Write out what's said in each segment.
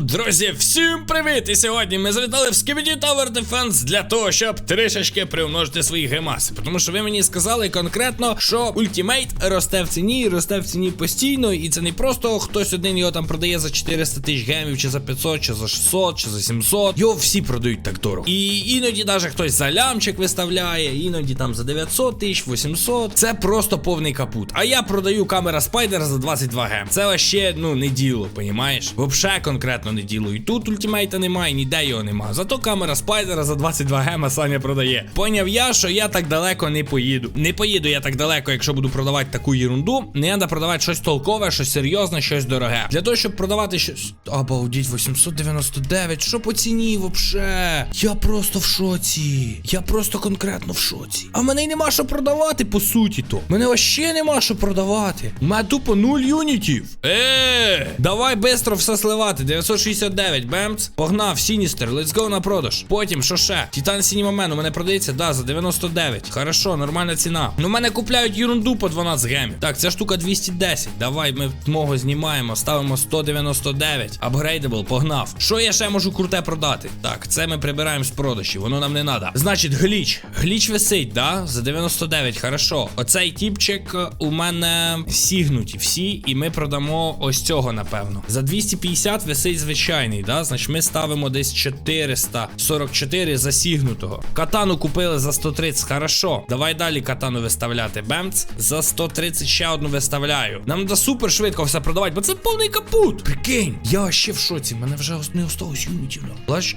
Друзі, всім привіт! І сьогодні ми завітали в Skibidi Tower Defense для того, щоб трішечки приумножити свої гемаси. Тому що ви мені сказали конкретно, що ультимейт росте в ціні, росте в ціні постійно, і це не просто хтось один його там продає за 400 тисяч гемів, чи за 500, чи за 600, чи за 700. Його всі продають так дорого. І іноді навіть хтось за лямчик виставляє, іноді там за 900 тисяч, 800. Це просто повний капут. А я продаю камера Spider за 22 гем. Це вообще, ну, не діло, понімаєш? Вообще конкретно не діло. І тут ультимейта немає, ніде його нема. Зато камера спайдера за 22 гема Саня продає. Поняв я, що я так далеко не поїду. Не поїду я так далеко, якщо буду продавати таку ерунду. Не треба продавати щось толкове, щось серйозне, щось дороге. Для того, щоб продавати щось. Обалдіть, 899. Що по ціні вообще? Я просто в шоці. Я просто конкретно в шоці. А мене й нема що продавати, по суті то. Мене вообще нема що продавати. У мене тупо 0 юнітів. Е, давай бистро все сливати. 969, бемц. Погнав, Сіністер, let's go на продаж. Потім, що ще? Титан Сінімамен, у мене продається, да, за 99. Хорошо, нормальна ціна. Ну, мене купляють ерунду по 12 гемів. Так, ця штука 210. Давай, ми мого знімаємо, ставимо 199. Апгрейдабл, погнав. Що я ще можу круте продати? Так, це ми прибираємо з продажів, воно нам не треба. Значить, гліч. Гліч висить, да? За 99, хорошо. Оцей тіпчик е, у мене сігнуті всі, і ми продамо ось цього, напевно. За 250 висить звичайний, да? Значить, ми ставимо десь 444 засігнутого. Катану купили за 130, хорошо. Давай далі катану виставляти. Бемц. За 130 ще одну виставляю. Нам треба супер швидко все продавати, бо це повний капут. Прикинь, я ще в шоці, мене вже не осталось юнітів. ну.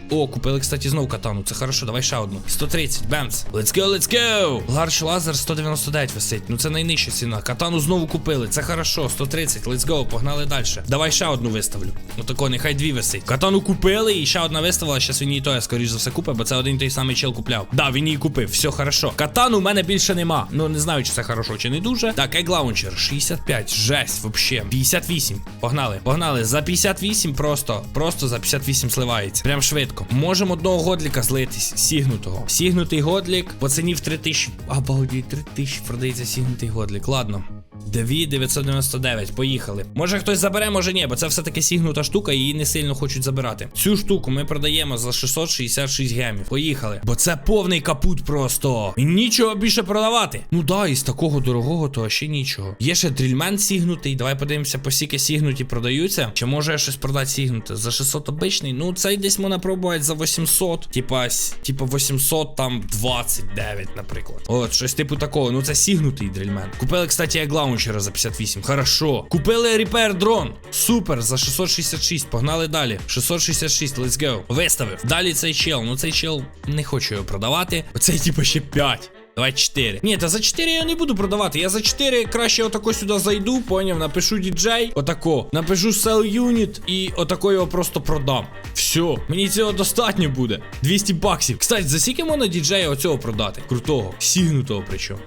О, купили, кстати, знову катану. Це хорошо, давай ще одну. 130, бемц. Let's go, let's go. Ларш лазер 199 висить. Ну це найнижча ціна. Катану знову купили. Це хорошо, 130, let's go, погнали далі. Давай ще одну виставлю. Ну тако, нехай дві висить. Катану купили і ще одна виставила. Щас він її то, я скоріш за все купив, бо це один той самий чел купляв. Да, він її купив. Все хорошо. Катану у мене більше нема. Ну не знаю, чи це хорошо, чи не дуже. Так, еглаунчер 65. Жесть, вообще. 58. Погнали, погнали. За 58 просто. Просто за 58 сливається. Прям швидко. Можемо одного годліка злитись. Сігнутого. Сігнутий годлік по ціні в 3000. Обалдіть, 3000 продається сігнутий годлік. Ладно. 2999, поїхали. Може хтось забере, може ні, бо це все-таки сігнута штука, її не сильно хочуть забирати. Цю штуку ми продаємо за 666 гемів. Поїхали. Бо це повний капут просто. І нічого більше продавати. Ну да, із такого дорогого, то ще нічого. Є ще дрільмен сігнутий. Давай подивимося, по скільки сігнуті продаються. Чи може я щось продати сігнуте? За 600 обичний. Ну, цей десь можна пробувати за 800. Типа, типа 800 там 29, наприклад. От, щось типу такого. Ну це сігнутий дрільмен. Купили, кстати, як лаунчера за 58. Хорошо. Купили репер дрон. Супер, за 666. Погнали далі. 666, let's go. Виставив. Далі цей чел. Ну цей чел не хочу його продавати. Оцей, типа, ще 5. Давай 4. Ні, та за 4 я не буду продавати. Я за 4 краще отако сюди зайду, поняв, напишу діджей, отако. Напишу sell unit і отако його просто продам. Все, мені цього достатньо буде. 200 баксів. Кстати, за скільки можна діджея оцього продати? Крутого, сігнутого причому.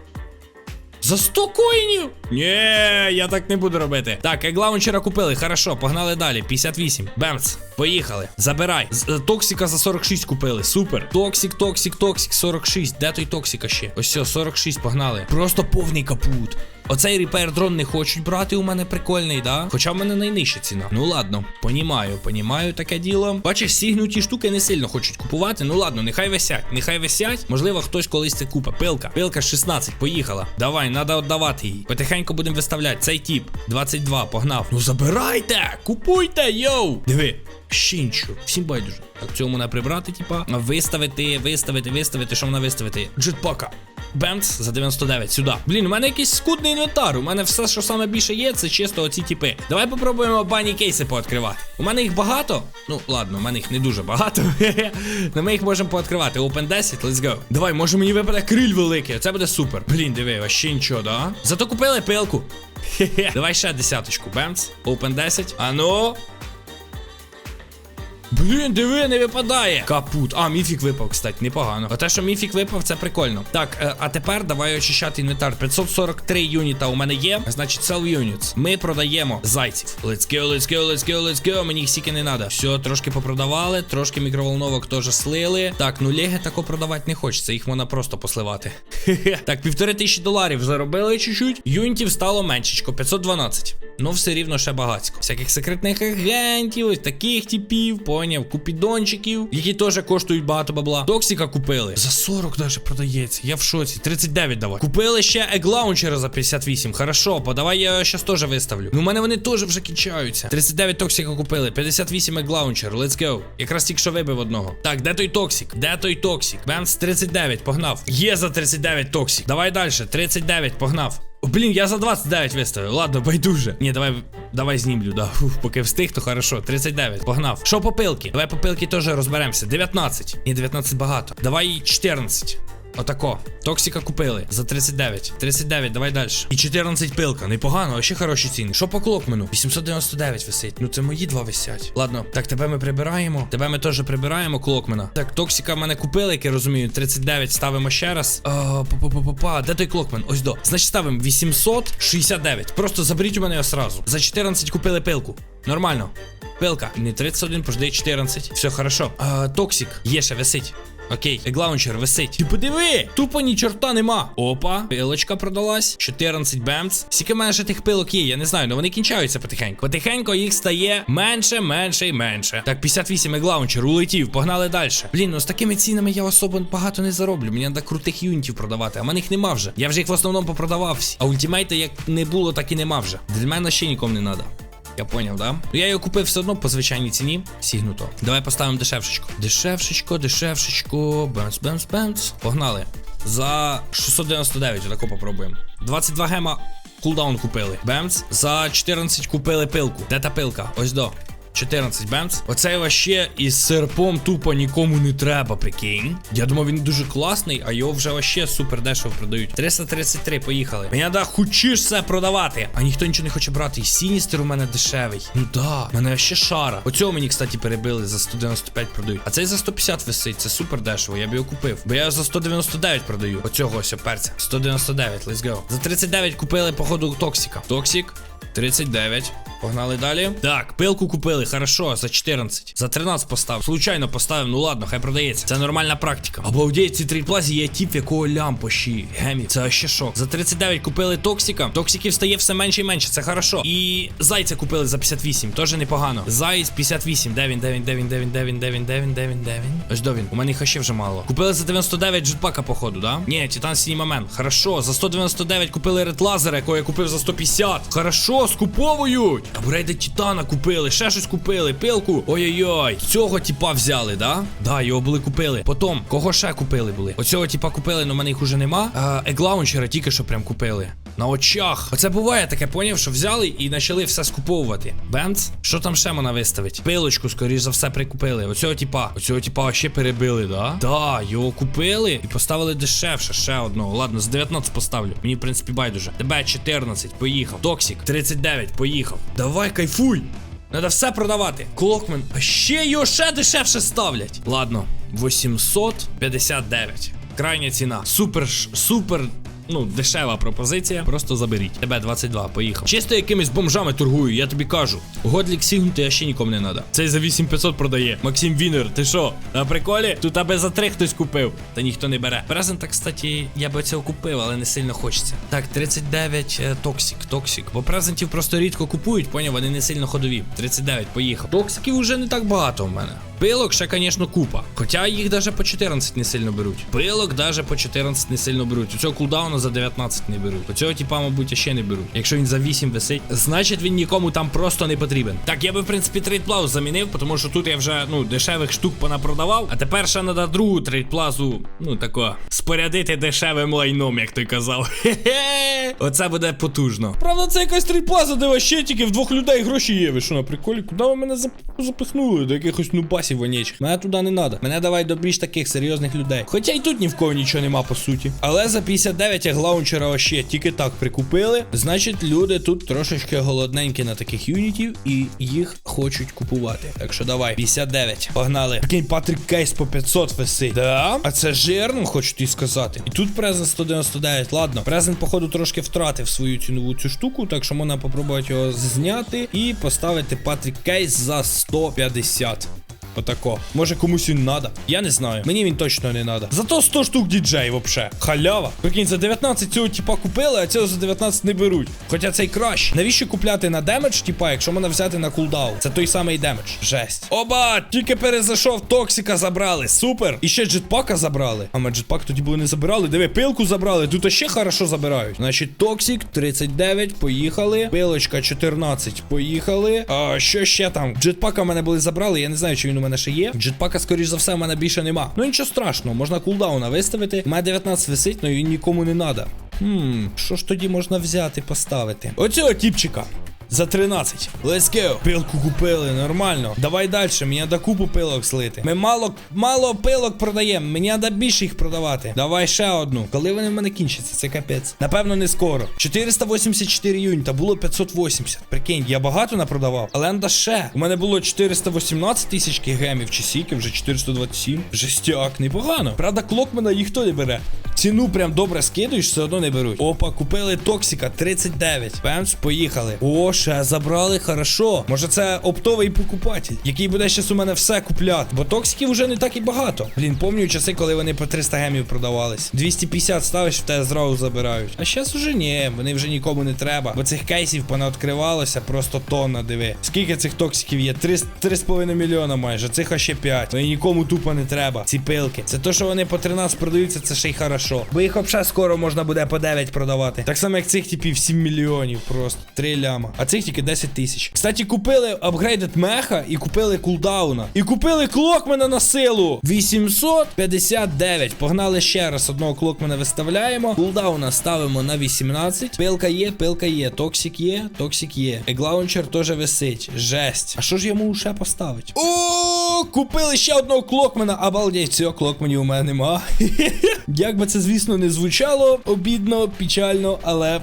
За 100 коїнів? Ні, я так не буду робити. Так, як лаунчера купили, хорошо, погнали далі. 58. Бемц, поїхали. Забирай. Е, Токсика за 46 купили. Супер. Токсик, токсик, токсик, 46. Де той токсика ще? Ось все, 46, погнали. Просто повний капут. Оцей репер дрон не хочуть брати, у мене прикольний, да? Хоча в мене найнижча ціна. Ну ладно, понімаю, понімаю таке діло. Бачиш, сігнуті штуки не сильно хочуть купувати. Ну ладно, нехай висять. Нехай висять. Можливо, хтось колись це купить. Пилка. Пилка 16, поїхала. Давай, треба віддавати її. Потихеньку будемо виставляти. Цей тіп. 22, погнав. Ну забирайте! Купуйте, йоу! Диви. Ще всім байдуже. Так, цьому не прибрати, типа. Виставити, виставити, виставити. Що вона виставити? Джетпака. Бемц за 99, сюди. Блін, у мене якийсь скудний інвентар. У мене все, що саме більше є, це чисто оці типи. Давай попробуємо бані кейси пооткривати. У мене їх багато. Ну, ладно, у мене їх не дуже багато. Но ми їх можемо пооткривати. Open 10, let's go. Давай, може мені випаде криль великий. Це буде супер. Блін, диви, вообще нічого, да? Зато купили пилку. Давай ще десяточку. Бемц. Open 10. А ну. Блін, диви, не випадає. Капут. А, міфік випав, кстати, непогано. А те, що міфік випав, це прикольно. Так, е, а тепер давай очищати інвентар. 543 юніта у мене є. Значить, sell units. Ми продаємо зайців. Let's go, let's go, let's go, let's go. Мені їх стільки не треба. Все, трошки попродавали, трошки мікроволновок теж слили. Так, ну леги тако продавати не хочеться, їх можна просто посливати. Так, півтори тисячі доларів заробили чуть-чуть. Юнітів стало меншечко, 512. Ну, все рівно ще багатько. Всяких секретних агентів, ось таких типів, поняв, купідончиків, які теж коштують багато бабла. Токсика купили. За 40 даже продається. Я в шоці. 39 давай. Купили ще еглаунчера за 58. Хорошо, подавай я щас теж виставлю. Ну, у мене вони теж вже кінчаються. 39 токсика купили, 58 еглаунчер. Let's go. Якраз тільки що вибив одного. Так, де той токсик? Де той токсик? Бенс 39, погнав. Є за 39 токсик. Давай далі. 39, погнав. Блін, я за 29 виставив. Ладно, байдуже. Ні, давай, давай знімлю, да. Фух, поки встиг, то хорошо. 39. Погнав. Що попилки? Давай попилки теж розберемося. 19. Ні, 19 багато. Давай 14. Отако. Токсика купили за 39. 39, давай далі. І 14 пилка. Непогано, а ще хороші ціни. Що по клокмену? 899 висить. Ну це мої два висять. Ладно, так тебе ми прибираємо. Тебе ми теж прибираємо, клокмена. Так, токсика в мене купили, як я розумію. 39 ставимо ще раз. Па-па-па-па-па. Де той клокмен? Ось до. Значить, ставимо 869. Просто заберіть у мене його сразу. За 14 купили пилку. Нормально. Пилка. Не 31, пожди 14. Все хорошо. А, токсик. Є ще висить. Окей, еглаунчер висить. Ти подиви! Тупо ні чорта нема. Опа, пилочка продалась. 14 бемц. Скільки мене ще тих пилок є, я не знаю, але вони кінчаються потихеньку. Потихеньку їх стає менше, менше і менше. Так, 58 еглаунчер, улетів, погнали далі. Блін, ну з такими цінами я особо багато не зароблю. Мені треба крутих юнітів продавати, а в мене їх нема вже. Я вже їх в основному попродавав всі. А ультимейта як не було, так і нема вже. Для мене ще нікому не треба. Я поняв, да? Я його купив все одно по звичайній ціні. Сігнуто. Давай поставимо дешевшечко. Дешевшечко, дешевшечко. Бемс, бемс, бемс. Погнали. За 699, отако попробуємо. 22 гема кулдаун купили. Бемс. За 14 купили пилку. Де та пилка? Ось до. 14 бемс. Оцей ваще із серпом тупо нікому не треба, прикинь. Я думав, він дуже класний, а його вже ваще супер дешево продають. 333, поїхали. Мені треба хочеш все продавати. А ніхто нічого не хоче брати. І Сіністер у мене дешевий. Ну да, в мене ще шара. Оцього мені, кстати, перебили за 195 продають. А цей за 150 висить. Це супер дешево. Я б його купив. Бо я за 199 продаю. Оцього ось перця. 199, let's go. За 39 купили, походу, токсика. Токсик. 39. Погнали далі. Так, пилку купили, хорошо, за 14. За 13 поставив. Случайно поставив, ну ладно, хай продається. Це нормальна практика. Обалдеть, ці трейдплазі є тип, якого лямпощі. Гемі, це ще шок. За 39 купили токсика. Токсиків стає все менше і менше, це хорошо. І зайця купили за 58, теж непогано. Зайць 58. Де він, де він, де він, де він, де він, де він, де він, де він, де він. Ось до він. У мене їх ще вже мало. Купили за 99 джетпака, походу, да? Ні, Титан синій момент. Хорошо. За 199 купили ред лазера, якого я купив за 150. Хорошо, скуповують. Апгрейди Титана купили, ще щось купили, пилку. Ой-ой-ой. Цього типа взяли, да? Да, його були купили. Потім, кого ще купили були? Оцього типа купили, але в мене їх уже нема. Еглаунчера тільки що прям купили. На очах. Оце буває таке, поняв, що взяли і почали все скуповувати. Бенц? Що там ще можна виставити? Пилочку, скоріш за все, прикупили. Оцього типа. Оцього типа ще перебили, да? Да, його купили і поставили дешевше. Ще одного. Ладно, з 19 поставлю. Мені, в принципі, байдуже. Тебе 14, поїхав. Токсик, 39, поїхав. Давай, кайфуй. Надо все продавати. Клокмен. А ще його ще дешевше ставлять. Ладно, 859. Крайня ціна. Супер, супер. Ну, дешева пропозиція. Просто заберіть. Тебе 22, поїхав. Чисто якимись бомжами торгую, я тобі кажу. Годлік сігнути я ще нікому не надо. Цей за 8500 продає. Максим Вінер, ти що? На приколі? Тут аби за 3 хтось купив. Та ніхто не бере. Презента, кстати, я би цього купив, але не сильно хочеться. Так, 39 е, токсик, токсик. Бо презентів просто рідко купують, поняв, вони не сильно ходові. 39, поїхав. Токсиків уже не так багато в мене. Пилок ще, звісно, купа. Хоча їх навіть по 14 не сильно беруть. Пилок навіть по 14 не сильно беруть. У цього кулдауна за 19 не беруть. У типа, мабуть, ще не беруть. Якщо він за 8 висить, значить він нікому там просто не потрібен. Так, я би, в принципі, трейдплазу замінив, тому що тут я вже ну дешевих штук понапродавав. А тепер ще треба другу трейдплазу, ну тако, спорядити дешевим лайном, як той казав. Хе-хе. Оце буде потужно. Правда, це якась трейдплаза, де ще тільки в двох людей гроші є. Ви що на приколі? Куди ви мене зап- запихнули? До якихось нубасів підарасів вонічих. Мене туди не треба. Мене давай до більш таких серйозних людей. Хоча й тут ні в кого нічого нема, по суті. Але за 59 як лаунчера вообще тільки так прикупили. Значить, люди тут трошечки голодненькі на таких юнітів і їх хочуть купувати. Так що давай, 59. Погнали. Прикинь, Патрік Кейс по 500 висить. Да? А це жирно, хочу тобі сказати. І тут презент 199. Ладно, презент, походу, трошки втратив свою цінову цю штуку, так що можна попробувати його зняти і поставити Патрік Кейс за 150. Отако. Може комусь він надо. Я не знаю. Мені він точно не надо. Зато 100 штук діджей вообще. Халява. Прикинь, за 19 цього типа купили, а цього за 19 не беруть. Хоча цей краще. Навіщо купляти на демедж, типа, якщо можна взяти на кулдаун? Це той самий демедж. Жесть. Оба! Тільки перезайшов, токсика забрали. Супер. І ще джетпака забрали. А ми джетпак тоді були не забирали. Диви, пилку забрали. Тут ще хорошо забирають. Значить, токсик 39, поїхали. Пилочка 14, поїхали. А що ще там? Джетпака в мене були забрали. Я не знаю, чи він у мене ще є. Джетпака, скоріш за все, в мене більше нема. Ну нічого страшного, можна кулдауна виставити. У мене 19 висить, але він нікому не треба. Хм, що ж тоді можна взяти, поставити? Оцього тіпчика. За 13. Let's go. Пилку купили, нормально. Давай далі, мені треба купу пилок слити. Ми мало мало пилок продаємо, мені треба більше їх продавати. Давай ще одну. Коли вони в мене кінчаться, це капець. Напевно, не скоро. 484 юніта, було 580. Прикинь, я багато напродавав. Але надо ще. У мене було 418 тисяч гемів чи сіки, вже 427. Жестяк, непогано. Правда, клокмена ніхто не бере. Ціну прям добре скидуєш, все одно не беруть. Опа, купили токсика 39. Пемс, поїхали. О, ще забрали, хорошо. Може це оптовий покупатель, який буде щас у мене все купляти. Бо токсиків вже не так і багато. Блін, пам'ятаю часи, коли вони по 300 гемів продавались. 250 ставиш, в тебе зразу забирають. А зараз уже ні, вони вже нікому не треба. Бо цих кейсів понадкривалося просто тонна, диви. Скільки цих токсиків є? 3 3,5 мільйона майже. Цих ще 5. Ну і нікому тупо не треба. Ці пилки. Це то, що вони по 13 продаються, це ще й хорошо. Бо їх взагалі скоро можна буде по 9 продавати. Так само, як цих типів 7 мільйонів просто. 3 ляма. А цих тільки 10 тисяч. Кстати, купили апгрейдед меха і купили кулдауна. І купили клокмена на силу. 859. Погнали ще раз. Одного клокмена виставляємо. Кулдауна ставимо на 18. Пилка є, пилка є. Токсик є, токсик є. Еглаунчер теж висить. Жесть. А що ж йому ще поставити? О, купили ще одного клокмена. Обалдеть, цього клокменів у мене нема. Як би це, звісно, не звучало обідно, печально, але.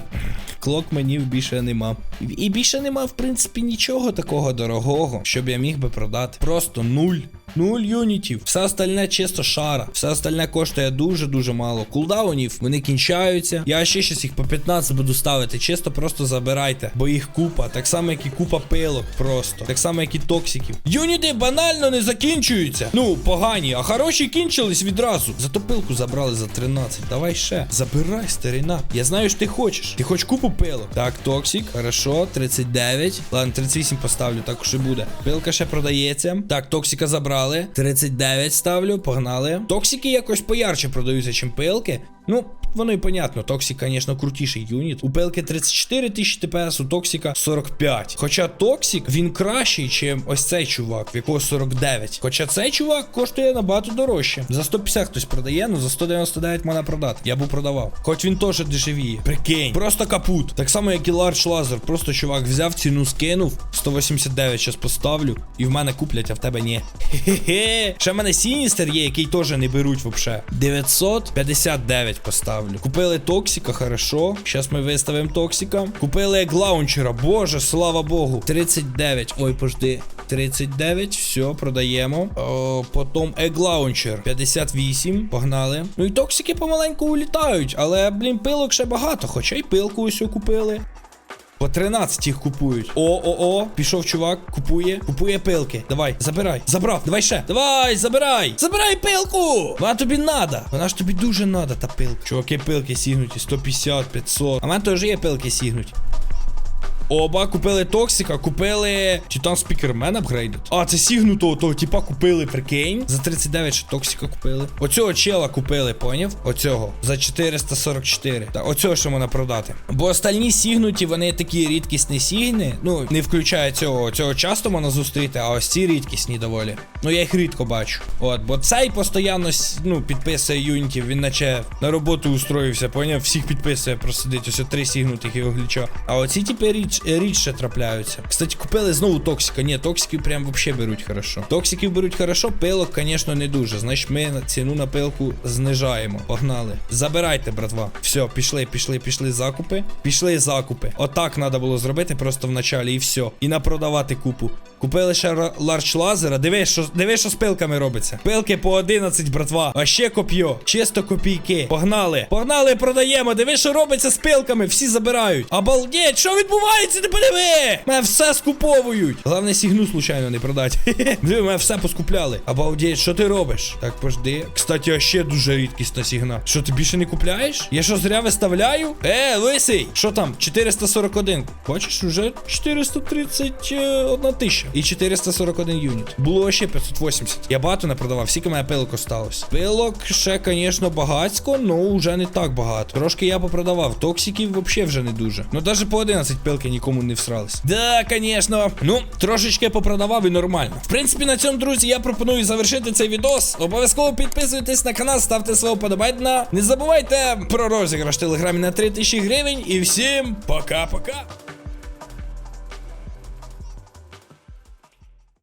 Клокменів більше нема. І більше нема, в принципі, нічого такого дорогого, щоб я міг би продати. Просто нуль. Нуль юнітів. Все остальне чисто шара. Все остальне коштує дуже-дуже мало. Кулдаунів вони кінчаються. Я ще щось їх по 15 буду ставити. Чисто просто забирайте. Бо їх купа. Так само, як і купа пилок просто. Так само, як і токсиків. Юніти банально не закінчуються. Ну, погані, а хороші кінчились відразу. Зато пилку забрали за 13. Давай ще. Забирай, старина. Я знаю, що ти хочеш. Ти хочеш купу пилок. Так, токсик. Хорошо, 39. Ладно, 38 поставлю, так уж і буде. Пилка ще продається. Так, токсика забрали. 39 ставлю, погнали. Токсики якось поярче продаються, чим пилки. Ну, воно і понятно, Токсик, звісно, крутіший юніт. У пилки 34 тисячі ТПС, у Токсика 45. Хоча Токсик, він кращий, чим ось цей чувак, в якого 49. Хоча цей чувак коштує набагато дорожче. За 150 хтось продає, ну за 199 можна продати. Я б продавав. Хоч він теж дешевіє. Прикинь, просто капут. Так само, як і Ларч Лазер. Просто чувак взяв ціну, скинув. 189 зараз поставлю. І в мене куплять, а в тебе ні. Хе-хе. Ще в мене Сіністер є, який теж не беруть вообще. 959 поставлю. Купили Токсика, хорошо. Зараз ми виставимо Токсика. Купили Еглаунчера. Боже, слава Богу. 39. Ой, пожди. 39, все, продаємо. О, потім Еглаунчер 58. Погнали. Ну і токсики помаленьку улітають, але, блін, пилок ще багато, хоча й пилку ось купили. По 13 їх купують. О-о-о, пішов чувак, купує, купує пилки. Давай, забирай. Забрав, давай ще. Давай, забирай. Забирай пилку. Вона тобі надо. Вона ж тобі дуже надо, та пилка. Чуваки, пилки сігнуті, 150, 500. А мене теж є пилки сігнуті. Оба купили Токсика, купили Титан Спікермен апгрейдед. А, це сігнутого того, типа купили, прикинь. За 39 ще Токсика купили. Оцього чела купили, поняв? Оцього. За 444. Та оцього ще можна продати. Бо остальні сігнуті, вони такі рідкісні сігни. Ну, не включає цього. Цього часто можна зустріти, а ось ці рідкісні доволі. Ну, я їх рідко бачу. От, бо цей постійно ну, підписує юнітів, він наче на роботу устроївся, поняв? Всіх підписує, просидить. Ось три сігнутих його гліча. А оці типи рідше. Рідш, рідше трапляються. Кстати, купили знову токсика. Ні, токсиків прям вообще беруть хорошо. Токсиків беруть хорошо, пилок, звісно, не дуже. Значить, ми ціну на пилку знижаємо. Погнали. Забирайте, братва. Все, пішли, пішли, пішли закупи. Пішли закупи. Отак треба було зробити просто в началі, і все. І напродавати купу. Купили ще ларч лазера. Диви, що, диви, що з пилками робиться. Пилки по 11, братва. А ще коп'йо. Чисто копійки. Погнали. Погнали, продаємо. Диви, що робиться з пилками. Всі забирають. Обалдеть, що відбувається? Ти подиви! Мене все скуповують. Головне, сігну случайно не продати. Диви, мене все поскупляли. Обалдеть, що ти робиш? Так, пожди. Кстати, а ще дуже рідкісна сігна. Що ти більше не купляєш? Я що зря виставляю? Е, лисий! Що там? 441. Бачиш, уже 431 тисяча. І 441 юніт. Було ще 580. Я багато не продавав, скільки мене пилок осталось. Пилок ще, звісно, багацько, але вже не так багато. Трошки я попродавав. Токсиків взагалі вже не дуже. Ну навіть по 11 пилки нікому не всрались. Да, звісно. Ну, трошечки попродавав і нормально. В принципі, на цьому, друзі, я пропоную завершити цей відос. Обов'язково підписуйтесь на канал, ставте свого подобайдена. Не забувайте про розіграш в телеграмі на 3000 гривень. І всім пока-пока.